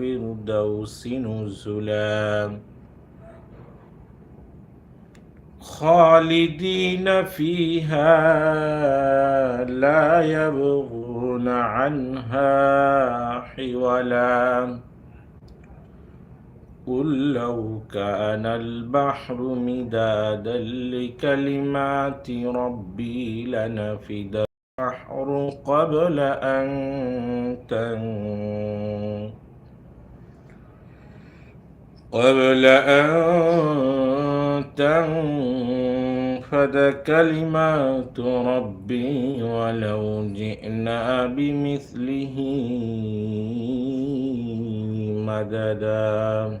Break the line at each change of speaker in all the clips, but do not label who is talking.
الفردوس نزلا خالدين فيها لا يبغون عنها حولا. قل لو كان البحر مدادا لكلمات ربي لنفد البحر قبل أن تنفد قبل أن تنفد كلمات ربي ولو جئنا بمثله مددا.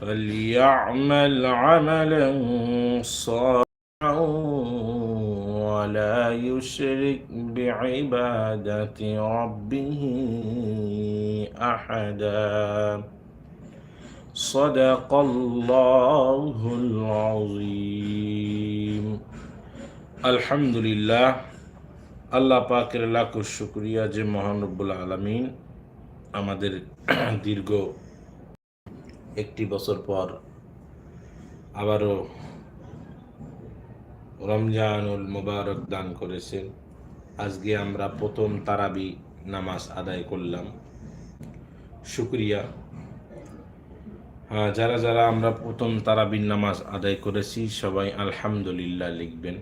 فليعمل عملا صالحا ولا يشرك بعبادة ربه أحدا صدق الله العظيم الحمد لله আল্লাহ পাকের লাখ শুক্রিয়া যে মহানব্বুল আলমিন আমাদের দীর্ঘ একটি বছর পর আবারও রমজানুল মুবারক দান করেছেন। আজকে আমরা প্রথম তারাবি নামাজ আদায় করলাম। শুক্রিয়া। হ্যাঁ যারা যারা আমরা প্রথম তারাবির নামাজ আদায় করেছি, সবাই আলহামদুলিল্লাহ লিখবেন।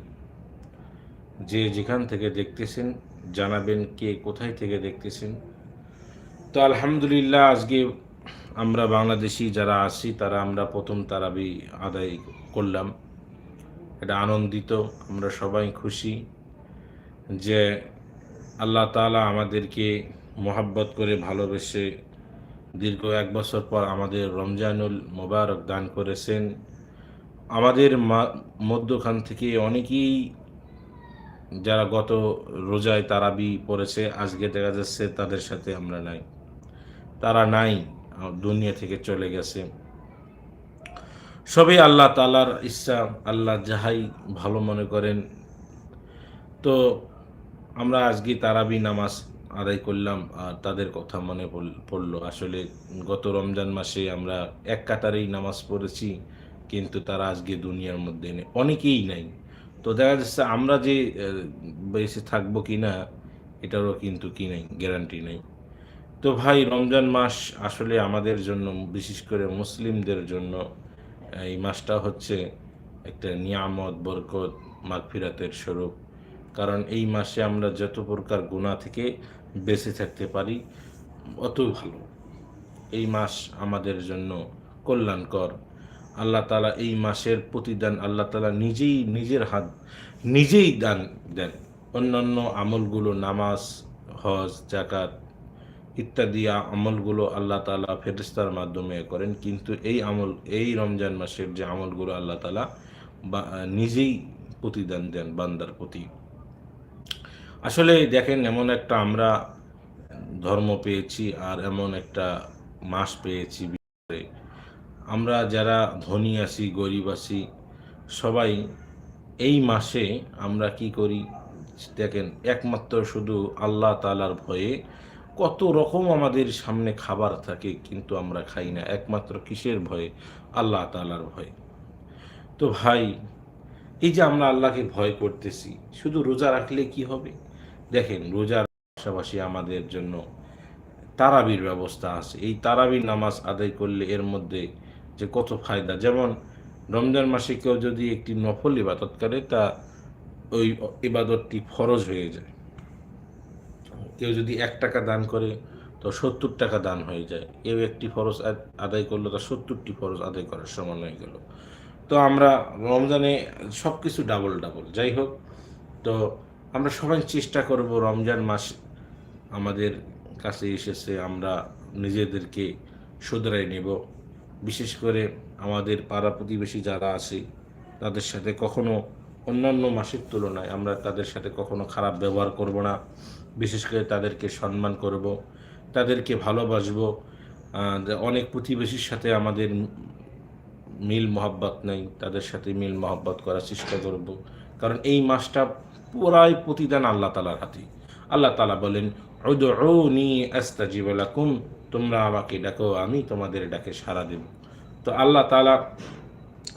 যে যেখান থেকে দেখতেছেন, জানাবেন কে কোথায় থেকে দেখতেছেন। তো আলহামদুলিল্লাহ, আজকে আমরা বাংলাদেশি যারা আছি, তারা আমরা প্রথম তারাবি আদায় করলাম। এটা আনন্দিত, আমরা সবাই খুশি যে আল্লাহ তালা আমাদেরকে মোহাব্বত করে ভালোবেসে দীর্ঘ এক বছর পর আমাদের রমজানুল মোবারক দান করেছেন। আমাদের মধ্যখান থেকে অনেকেই যারা গত রোজায় তারাবি পড়েছে, আজকে দেখা যাচ্ছে তাদের সাথে আমরা নাই। তারা নাই। দুনিয়া থেকে চলে গেছে। সবই আল্লাহ তালার ইচ্ছা, আল্লাহ যাহাই ভালো মনে করেন। তো আমরা আজকে তারাবি নামাজ আদায় করলাম, আর তাদের কথা মনে পড়ল আসলে গত রমজান মাসে আমরা এক কাতারেই নামাজ পড়েছি, কিন্তু তারা আজকে দুনিয়ার মধ্যে নেই। অনেকেই নাই। তো দেখা যাচ্ছে আমরা যে বেঁচে থাকব কি না এটারও কিন্তু কি নেই, গ্যারান্টি নেই। তো ভাই, রমজান মাস আসলে আমাদের জন্য, বিশেষ করে মুসলিমদের জন্য, এই মাসটা হচ্ছে একটা নিয়ামত, বরকত, মাগফিরাতের স্বরূপ। কারণ এই মাসে আমরা যত প্রকার গুণা থেকে বেঁচে থাকতে পারি অত ভালো। এই মাস আমাদের জন্য কল্যাণকর। আল্লাহ তালা এই মাসের প্রতিদান আল্লাহ তালা নিজেই নিজের হাত, নিজেই দান দেন। অন্যান্য আমলগুলো নামাজ, হজ জাকাত ইত্যাদি আমলগুলো আল্লাহ তালা ফেরিস্তার মাধ্যমে করেন। কিন্তু এই আমল, এই রমজান মাসের যে আমলগুলো আল্লাহ তালা বা, নিজেই প্রতিদান দেন বান্দার প্রতি। আসলে দেখেন, এমন একটা আমরা ধর্ম পেয়েছি আর এমন একটা মাস পেয়েছি আমরা যারা ধনী আছি, গরিব আছি, সবাই এই মাসে আমরা কি করি? দেখেন, একমাত্র শুধু আল্লাহ তালার ভয়ে কত রকম আমাদের সামনে খাবার থাকে কিন্তু আমরা খাই না, একমাত্র কিসের ভয়ে? আল্লাহ তালার ভয়ে। তো ভাই, এই যে আমরা আল্লাহকে ভয় করতেছি, শুধু রোজা রাখলে কি হবে? দেখেন, রোজার পাশাপাশি আমাদের জন্য তারাবির ব্যবস্থা আছে। এই তারাবির নামাজ আদায় করলে এর মধ্যে যে কত ফায়দা। যেমন, রমজান মাসে কেউ যদি একটি নফল ইবাদত করে, তা ওই ইবাদতটি ফরজ হয়ে যায়। কেউ যদি এক টাকা দান করে, তো সত্তর টাকা দান হয়ে যায়। কেউ একটি ফরজ আদায় করল, তা সত্তরটি ফরজ আদায় করার সমান হয়ে গেল। তো আমরা রমজানে সব কিছু ডাবল ডাবল যাই হোক, তো আমরা সবাই চেষ্টা করব রমজান মাস আমাদের কাছে এসেছে, আমরা নিজেদেরকে শুধরাই নেব। বিশেষ করে আমাদের পাড়া প্রতিবেশী যারা আছে, তাদের সাথে কখনো অন্যান্য মাসের তুলনায় আমরা তাদের সাথে কখনো খারাপ ব্যবহার করব না। বিশেষ করে তাদেরকে সম্মান করব, তাদেরকে ভালোবাসবো। অনেক প্রতিবেশীর সাথে আমাদের মিল মহাব্বত নেই, তাদের সাথে মিল মহাব্বত করার চেষ্টা করব। কারণ এই মাসটা পুরাই প্রতিদান আল্লাহ তালার হাতে। আল্লাহ তালা বলেন, উদউনি আস্তাজিব লাকুম, তোমরা আমাকে ডাকো, আমি তোমাদের ডাকে সাড়া দেব। তো আল্লাহ তালা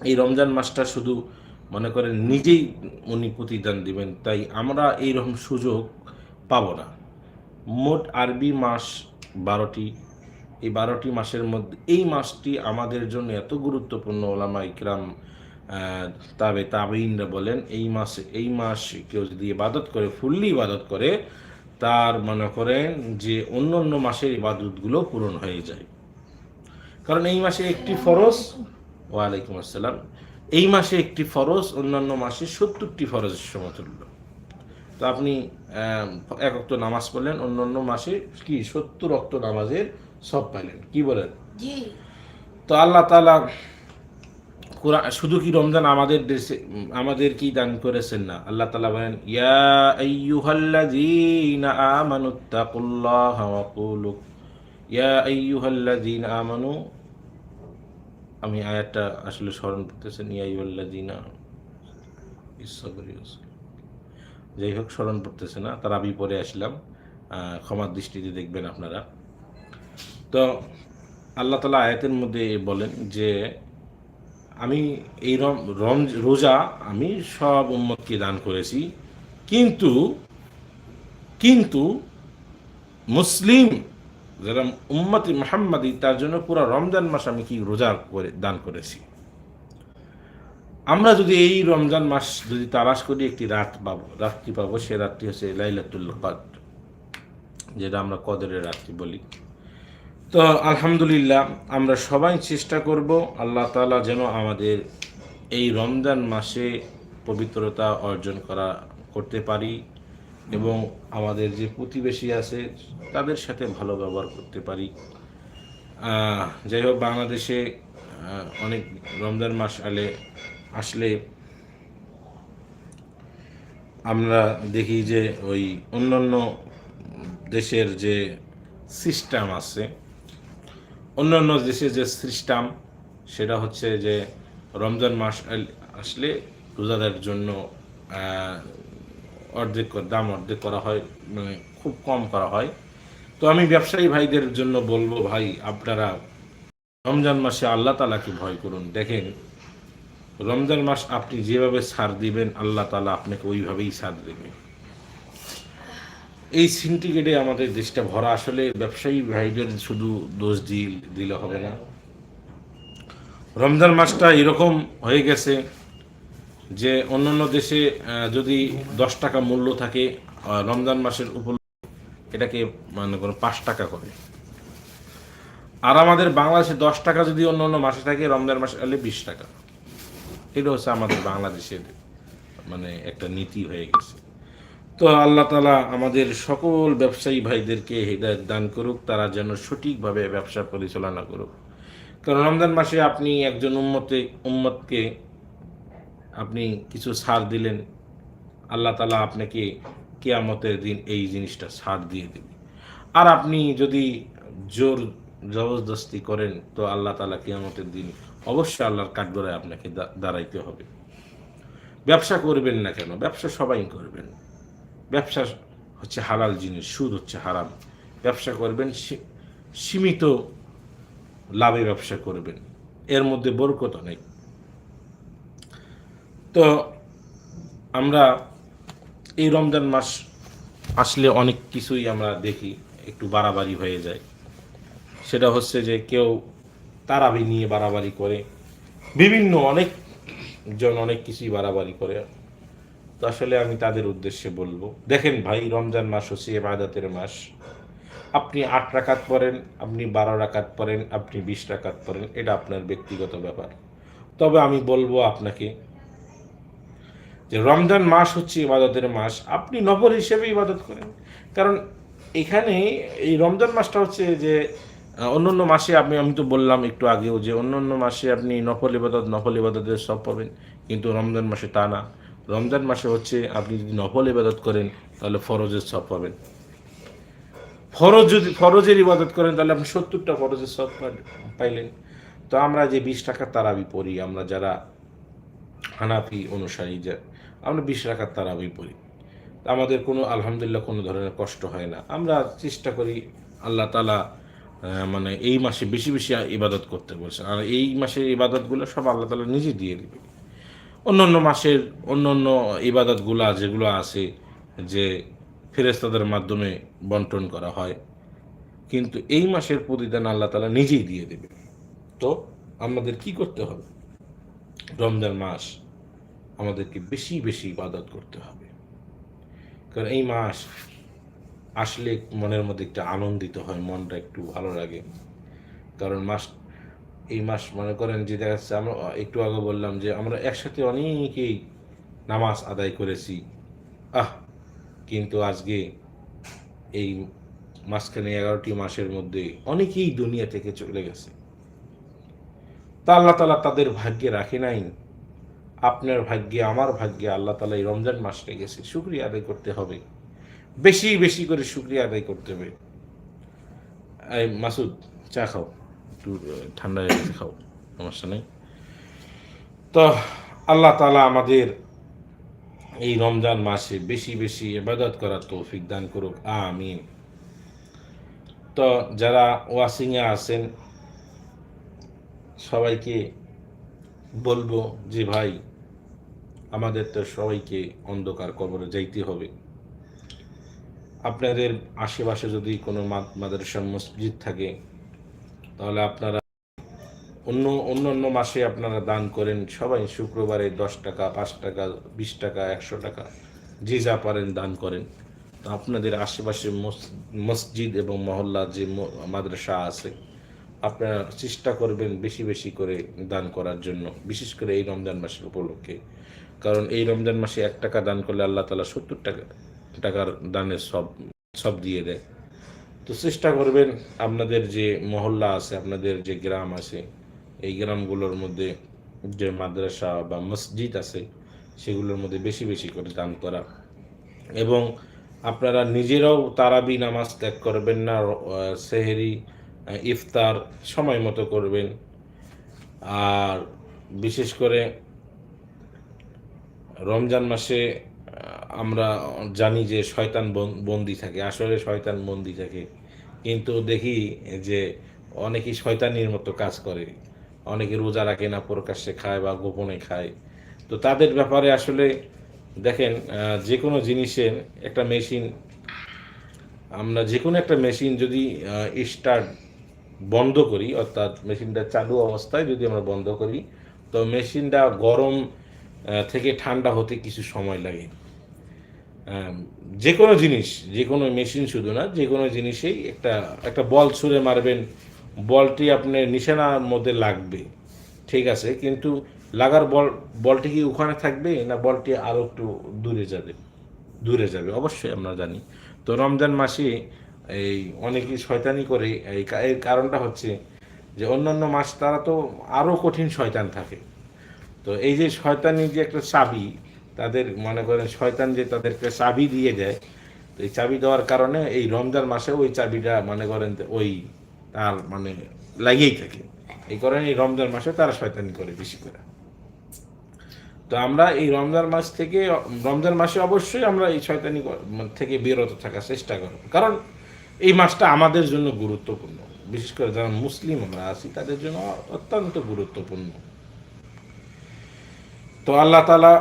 এই রমজান মাসটা শুধু মনে করেন নিজেই উনি প্রতিদান দিবেন। তাই আমরা এইরকম সুযোগ পাবো না। মোট আরবি মাস বারোটি। এই বারোটি মাসের মধ্যে, এই মাসটি আমাদের জন্য এত গুরুত্বপূর্ণ ওলামা ইকরাম তাবে তাবেইনরা বলেন, এই মাসে, এই মাস কেউ যদি ইবাদত করে, ফুললি ইবাদত করে, তার মনে করেন যে অন্য অন্য মাসের ইবাদতগুলো পূরণ হয়ে যায়। কারণ এই মাসে একটি ফরজ, ওয়ালাইকুম আসসালাম, এই মাসে একটি ফরজ, অন্যান্য মাসে সত্তরটি ফরজের সমতুল্য। তো আপনি আহ, এক অক্ত নামাজ পড়লেন অন্য অন্য মাসে কি সত্তর অক্ত নামাজের সব পাইলেন? কি বলেন? তো আল্লাহ তালা কোরআন শুধু কি রমজান আমাদের দেশে আমাদের কি দান করেছেন না? আল্লাহ তালা বলেন ইয়া আইয়ুহাল্লাযীনা আমানুত্তাকুল্লাহা ওয়া কুলু ইয়া আইয়ুহাল্লাযীনা আমানু আমি আয়াতটা আসলে স্মরণ করতেছেন ইয়া আইয়ুহাল্লাযীনা ইসসাবরি যাই হোক, স্মরণ পড়তেছে না। তার আমি পরে আসলাম। ক্ষমার দৃষ্টিতে দেখবেন আপনারা। তো আল্লাহ তালা আয়াতের মধ্যে বলেন যে, আমি এই রম, রোজা আমি সব উম্মতকে দান করেছি। কিন্তু কিন্তু মুসলিম যারা উম্মতি মোহাম্মদী, তার জন্য পুরো রমজান মাস আমি কি রোজা করে, দান করেছি? আমরা যদি এই রমজান মাস যদি তালাশ করি একটি রাত পাবো, রাত্রি পাবো, সে রাত্রি হচ্ছে লাইলাতুল কদর, যেটা আমরা কদরের রাত্রি বলি। তো আলহামদুলিল্লাহ, আমরা সবাই চেষ্টা করব আল্লাহ তাআলা যেন আমাদের এই রমজান মাসে পবিত্রতা অর্জন করা, করতে পারি এবং আমাদের যে প্রতিবেশী আছে তাদের সাথে ভালো ব্যবহার করতে পারি। যাই হোক, বাংলাদেশে অনেক রমজান মাস আলে আসলে আমরা দেখি যে ওই অন্যান্য দেশের যে সিস্টেম আছে, অন্যান্য দেশের যে সিস্টেম, সেটা হচ্ছে যে রমজান মাস আসলে রোজাদের জন্য অর্ধেক দাম অর্ধেক করা হয় মানে খুব কম করা হয়। তো আমি ব্যবসায়ী ভাইদের জন্য বলব, ভাই আপনারা রমজান মাসে আল্লাহ তালাকে ভয় করুন। দেখেন রমজান মাস আপনি যেভাবে সার দিবেন, আল্লাহ তালা আপনাকে ওইভাবেই সার দেবে। এই সিন্ডিকেটে আমাদের দেশটা ভরা, আসলে ব্যবসায়ী ভাইদের শুধু দোষ দিল দিলে হবে না। রমজান মাসটা এরকম হয়ে গেছে যে অন্যান্য দেশে যদি দশ টাকা মূল্য থাকে রমজান মাসের উপলক্ষে এটাকে মানে করো পাঁচ টাকা করে। আর আমাদের বাংলাদেশে দশ টাকা যদি অন্য অন্য মাসে থাকে, রমজান মাসে হলে বিশ টাকা। এটা হচ্ছে আমাদের বাংলাদেশের মানে একটা নীতি হয়ে গেছে। তো আল্লাহ তালা আমাদের সকল ব্যবসায়ী ভাইদেরকে হৃদায়ত দান করুক, তারা যেন সঠিকভাবে ব্যবসা পরিচালনা করুক। কারণ রমজান মাসে আপনি একজন উম্মতে, উম্মতকে আপনি কিছু সার দিলেন, আল্লাহ তালা আপনাকে কেয়ামতের দিন এই জিনিসটা সার দিয়ে দেবে। আর আপনি যদি জোর জবরদস্তি করেন, তো আল্লাহ তালা কেয়ামতের দিন অবশ্যই আল্লাহর কাঠগড়ায় আপনাকে দাঁড়াইতে হবে। ব্যবসা করবেন না কেন? ব্যবসা সবাই করবেন। ব্যবসা হচ্ছে হালাল জিনিস, সুদ হচ্ছে হারাম। ব্যবসা করবেন সীমিত লাভে ব্যবসা করবেন। এর মধ্যে বরকত অনেক। তো আমরা এই রমজান মাস আসলে অনেক কিছুই আমরা দেখি, একটু বাড়াবাড়ি হয়ে যায়। সেটা হচ্ছে যে কেউ তারাবি নিয়ে বাড়াবাড়ি করে, বিভিন্ন অনেক জন অনেক কিছুই বাড়াবাড়ি করে। তো আসলে আমি তাদের উদ্দেশ্যে বলব, দেখেন ভাই, রমজান মাস হচ্ছে এবাদতের মাস। আপনি আট রাকাত পড়েন, আপনি বারো রাকাত পড়েন, আপনি বিশ রাকাত পড়েন, এটা আপনার ব্যক্তিগত ব্যাপার। তবে আমি বলব আপনাকে যে রমজান মাস হচ্ছে ইবাদতের মাস, আপনি নফল হিসেবে ইবাদত করেন। কারণ এখানে এই রমজান মাসটা হচ্ছে যে আহ, অন্য মাসে আপনি আমি তো বললাম একটু আগেও যে অন্য অন্য মাসে আপনি নফল ইবাদত নফল ইবাদতের সব পাবেন কিন্তু রমজান মাসে তা না। রমজান মাসে হচ্ছে আপনি যদি নফল ইবাদত করেন তাহলে ফরজের সব পাবেন। ফরজ যদি ফরজের ইবাদত করেন তাহলে আপনি সত্তরটা ফরজের সব পাইলেন। তো আমরা যে বিশ টাকা তারাবি পড়ি আমরা যারা হানাফি অনুসারী যে আমরা বিশ টাকার তারাবি পড়ি আমাদের কোনো আলহামদুলিল্লাহ কোনো ধরনের কষ্ট হয় না। আমরা চেষ্টা করি আল্লাহ তালা মানে এই মাসে বেশি বেশি ইবাদত করতে বলছেন। আর এই মাসের ইবাদতগুলো সব আল্লাহ তালা নিজে দিয়ে দেবে অন্য অন্য মাসের অন্য অন্য ইবাদতগুলো যেগুলো আছে যে ফেরেস্তাদের মাধ্যমে বন্টন করা হয়, কিন্তু এই মাসের প্রতিদান আল্লাহ তালা নিজেই দিয়ে দেবে তো আমাদের কি করতে হবে? রমজান মাস আমাদেরকে বেশি বেশি ইবাদত করতে হবে। কারণ এই মাস আসলে মনের মধ্যে একটা আনন্দিত হয়, মনটা একটু ভালো লাগে। কারণ মাস, এই মাস মনে করেন যে দেখা যাচ্ছে আমরা, একটু আগে বললাম যে আমরা একসাথে অনেকেই নামাজ আদায় করেছি। আহ! কিন্তু আজকে এই মাঝখানে এগারোটি মাসের মধ্যে অনেকেই দুনিয়া থেকে চলে গেছে। তা আল্লাহ তালা তাদের ভাগ্যে রাখে নাই। আপনার ভাগ্যে, আমার ভাগ্যে আল্লাহ তালা এই রমজান মাস লেগেছে শুক্রিয়া আদায় করতে হবে। বেশি বেশি করে শুক্রিয়া আদায় করতে হবে। মাসুদ চা খাও। একটু ঠান্ডা খাও। সমস্যা নেই। তো আল্লাহ তালা আমাদের এই রমজান মাসে বেশি বেশি ইবাদত করার তৌফিক দান করুক। আমিন। তো যারা ওয়াসিংয়ে আছেন সবাইকে বলব যে ভাই আমাদের তো সবাইকে অন্ধকার কবরে যাইতে হবে। আপনাদের আশেপাশে যদি কোনো মাদ- মাদ্রাসা মসজিদ থাকে, তাহলে আপনারা অন্য অন্য অন্য মাসে আপনারা দান করেন। সবাই শুক্রবারে দশ টাকা, পাঁচ টাকা, বিশ টাকা, একশো টাকা, যে যা পারেন দান করেন। তো আপনাদের আশেপাশে মসজিদ এবং মহল্লা যে মাদ্রাসা আছে, আপনারা চেষ্টা করবেন বেশি বেশি করে দান করার জন্য, বিশেষ করে এই রমজান মাসের উপলক্ষে। কারণ এই রমজান মাসে এক টাকা দান করলে আল্লাহ তালা সত্তর টাকা টাকার দানের সব সব দিয়ে দেয়। তো চেষ্টা করবেন আপনাদের যে মহল্লা আছে, আপনাদের যে গ্রাম আছে, এই গ্রামগুলোর মধ্যে যে মাদ্রাসা বা মসজিদ আছে, সেগুলোর মধ্যে বেশি বেশি করে দান করা। এবং আপনারা নিজেরাও তারাবি নামাজ ত্যাগ করবেন না সেহেরি ইফতার সময় মতো করবেন। আর বিশেষ করে রমজান মাসে আমরা জানি যে শয়তান বন- বন্দি থাকে, আসলে শয়তান বন্দি থাকে। কিন্তু দেখি যে অনেকেই শয়তানির মতো কাজ করে। অনেকে রোজা রাখে না, প্রকাশ্যে খায় বা গোপনে খায়। তো তাদের ব্যাপারে আসলে দেখেন যে কোনো জিনিসের একটা মেশিন, আমরা যে কোনো একটা মেশিন যদি স্টার্ট বন্ধ করি, অর্থাৎ মেশিনটা চালু অবস্থায় যদি আমরা বন্ধ করি, তো মেশিনটা গরম থেকে ঠান্ডা হতে কিছু সময় লাগে। যে কোনো জিনিস, যে কোনো মেশিন শুধু না, যে কোনো জিনিসেই একটা একটা বল ছুঁড়ে মারবেন। বলটি আপনার নিশানার মধ্যে লাগবে, ঠিক আছে? কিন্তু লাগার বল, বলটি কি ওখানে থাকবে না বলটি আরও একটু দূরে যাবে? দূরে যাবে, অবশ্যই আমরা জানি। তো রমজান মাসে এই অনেকেই শয়তানি করে, এই এর কারণটা হচ্ছে যে অন্যান্য মাস তারা তো আরও কঠিন শয়তান থাকে। তো এই যে শয়তানি যে একটা চাবি তাদের মনে করেন শয়তান যে তাদেরকে চাবি দিয়ে দেয়, তো এই চাবি দেওয়ার কারণে এই রমজান মাসে ওই চাবিটা মনে করেন ওই তার মানে লাগিয়েই থাকে। এই কারণে এই রমজান মাসে তারা শয়তানি করে বেশি করে। তো আমরা এই রমজান মাস থেকে, রমজান মাসে অবশ্যই আমরা এই শয়তানি থেকে বিরত থাকার চেষ্টা করব। কারণ এই মাসটা আমাদের জন্য গুরুত্বপূর্ণ। বিশেষ করে যারা মুসলিম আমরা আছি, তাদের জন্য অত্যন্ত গুরুত্বপূর্ণ। তো আল্লাহ তালা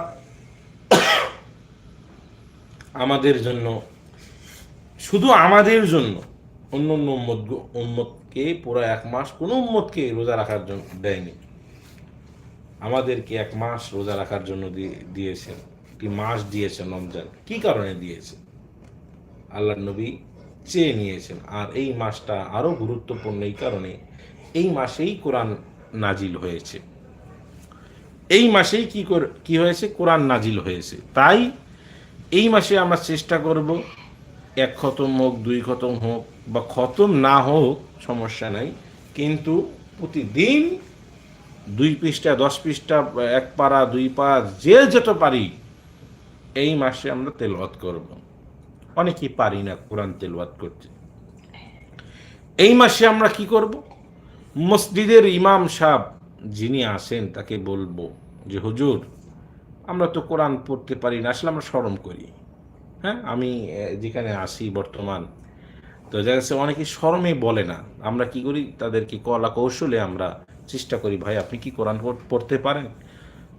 আমাদের জন্য, শুধু আমাদের জন্য, অন্য অন্য উম্মত উম্মতকে পুরো এক মাস কোনো উম্মতকে রোজা রাখার জন্য দেয়নি। আমাদেরকে এক মাস রোজা রাখার জন্য দিয়ে- দিয়েছেন। একটি মাস দিয়েছেন রমজান? কি কারণে দিয়েছেন? আল্লাহ নবী চেয়ে নিয়েছেন। আর এই মাসটা আরও গুরুত্বপূর্ণ এই কারণে এই মাসেই কোরআন নাজিল হয়েছে। এই মাসেই কি কি হয়েছে? কোরআন নাজিল হয়েছে। তাই এই মাসে আমরা চেষ্টা করব এক খতম হোক, দুই খতম হোক বা খতম না হোক, সমস্যা নাই। কিন্তু প্রতিদিন দুই পৃষ্ঠা, দশ পৃষ্ঠা, এক পারা দুই পা যে যত পারি এই মাসে আমরা তেলওয়াত করব। অনেকেই পারি না কোরআন তেলওয়াত করতে। এই মাসে আমরা কি করব? মসজিদের ইমাম সাহেব যিনি আসেন তাকে বলব যে, হুজুর আমরা তো কোরআন পড়তে পারি না, আসলে আমরা স্মরণ করি। হ্যাঁ আমি যেখানে আসি বর্তমান, তো দেখা যাচ্ছে অনেকে শরমে বলে না। আমরা কি করি? তাদেরকে কলা কৌশলে আমরা চেষ্টা করি, ভাই, আপনি কি কোরআন পড়তে পারেন?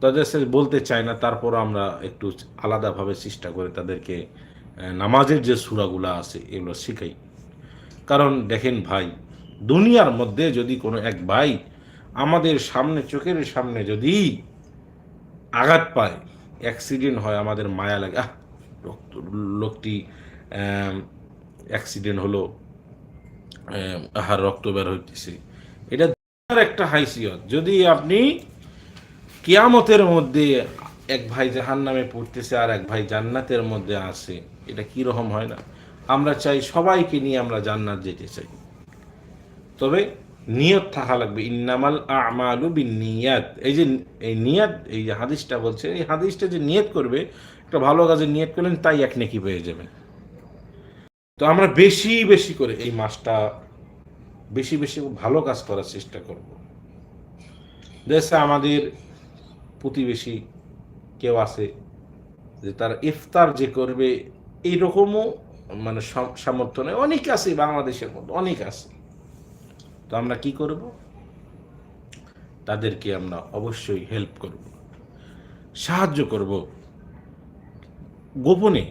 তাদের সে বলতে চায় না তারপর আমরা একটু আলাদাভাবে চেষ্টা করে তাদেরকে নামাজের যে সুরাগুলো আছে, এগুলো শিখাই। কারণ দেখেন ভাই, দুনিয়ার মধ্যে যদি কোনো এক ভাই আমাদের সামনে, চোখের সামনে যদি আঘাত পায় অ্যাক্সিডেন্ট হয়, আমাদের মায়া লাগে। আহ লোকটি অ্যাক্সিডেন্ট হলো আহার, রক্ত বের হইতেছে। এটা একটা হাইসিয়ত। যদি আপনি কিয়ামতের মধ্যে এক ভাই জাহান নামে পড়তেছে আর এক ভাই জান্নাতের মধ্যে আছে, এটা কি রকম হয় না? আমরা চাই সবাইকে নিয়ে আমরা জান্নাত যেতে চাই। তবে নিয়ত থাকা লাগবে। ইন্নামাল আমালু বিন নিয়াত এই যে এই নিয়াত, এই যে হাদিসটা বলছে, এই হাদিসটা যে নিয়ত করবে, একটা ভালো কাজে নিয়ত করলেন, তাই এক নেকি পেয়ে যাবেন। তো আমরা বেশি বেশি করে এই মাসটা বেশি বেশি ভালো কাজ করার চেষ্টা করব। দেশে আমাদের প্রতিবেশী কেউ আছে যে তার ইফতার যে করবে, এইরকমও মানে সামর্থ্য নেই। অনেক আছে বাংলাদেশের মধ্যে, অনেক আছে। তো আমরা কি করব? তাদেরকে আমরা অবশ্যই হেল্প করব। সাহায্য করব। গোপনে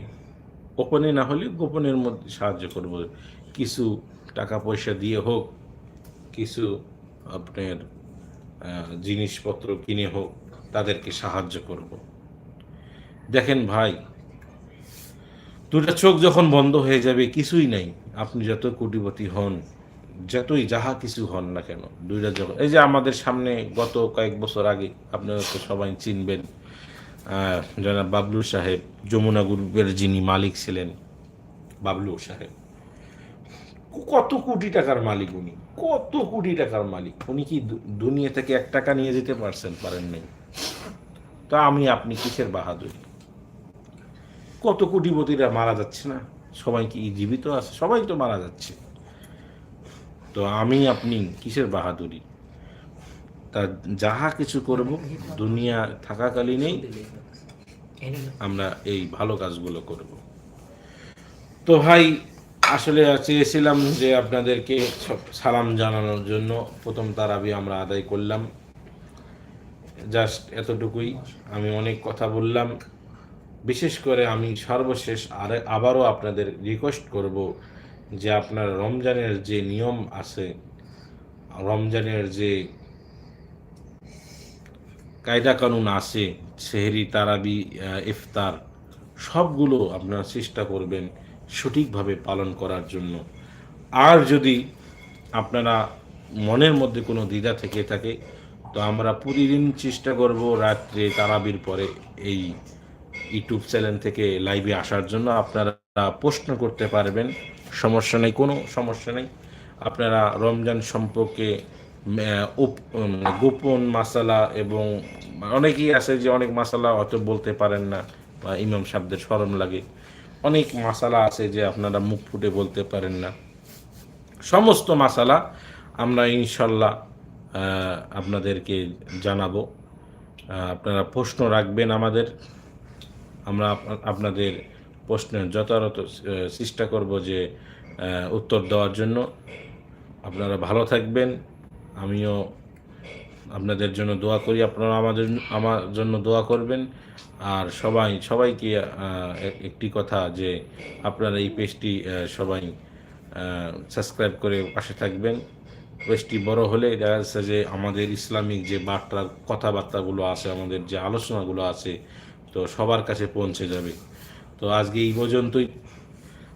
গোপনে না হলে গোপনের মধ্যে সাহায্য করব। কিছু টাকা পয়সা দিয়ে হোক, কিছু আপনার জিনিসপত্র কিনে হোক, তাদেরকে সাহায্য করব। দেখেন ভাই, দুটা চোখ যখন বন্ধ হয়ে যাবে, কিছুই নাই। আপনি যত কোটিপতি হন যতই যাহা কিছু হন না কেন দুইটা যখন এই যে আমাদের সামনে গত কয়েক বছর আগে আপনারা তো সবাই চিনবেন জনাব বাবলু সাহেব, যমুনা গ্রুপের যিনি মালিক ছিলেন বাবলু সাহেব। কত কোটি টাকার মালিক উনি, কত কোটি টাকার মালিক। উনি কি দুনিয়া থেকে এক টাকা নিয়ে যেতে পারছেন, পারেন নাই? তা আমি, আপনি কিসের বাহাদুরি? কত কোটিপতিরা মারা যাচ্ছে না? সবাই কি জীবিত আছে? সবাই তো মারা যাচ্ছে। তো আমি আপনি কিসের বাহাদুরি? তা যাহা কিছু করব, দুনিয়া থাকাকালীনই আমরা এই ভালো কাজগুলো করব। তো ভাই, আসলে চেয়েছিলাম যে আপনাদেরকে সালাম জানানোর জন্য। প্রথম তারাবি আমরা আদায় করলাম। জাস্ট এতটুকুই। আমি অনেক কথা বললাম। বিশেষ করে আমি সর্বশেষ আর আবারও আপনাদের রিকোয়েস্ট করব যে আপনার রমজানের যে নিয়ম আছে, রমজানের যে কায়দা কানুন আছে, সেহরি, তারাবি ইফতার, সবগুলো আপনারা চেষ্টা করবেন সঠিকভাবে পালন করার জন্য। আর যদি আপনারা মনের মধ্যে কোনো দ্বিধা থেকে থাকে, তো আমরা প্রতিদিন চেষ্টা করব রাত্রে তারাবির পরে এই ইউটিউব চ্যানেল থেকে লাইভে আসার জন্য। আপনারা প্রশ্ন করতে পারবেন সমস্যা নেই, কোনো সমস্যা নেই। আপনারা রমজান সম্পর্কে গোপন মাসালা এবং অনেকেই আছে যে অনেক মাসালা অত বলতে পারেন না বা ইমাম সাহেবদের শরম লাগে। অনেক মাসালা আছে যে আপনারা মুখ ফুটে বলতে পারেন না। সমস্ত মাসালা আমরা ইনশাল্লাহ আপনাদেরকে জানাব। আপনারা প্রশ্ন রাখবেন আমাদের। আমরা আপনাদের প্রশ্নের যথাযথ চেষ্টা করব যে উত্তর দেওয়ার জন্য। আপনারা ভালো থাকবেন। আমিও আপনাদের জন্য দোয়া করি। আপনারা আমাদের আমার জন্য দোয়া করবেন। আর সবাই সবাইকে একটি কথা যে আপনারা এই পেজটি সবাই সাবস্ক্রাইব করে পাশে থাকবেন। পেজটি বড় হলে দেখা যাচ্ছে যে আমাদের ইসলামিক যে বার্তা কথাবার্তাগুলো আছে, আমাদের যে আলোচনাগুলো আছে, তো সবার কাছে পৌঁছে যাবে। তো আজকে এই পর্যন্তই।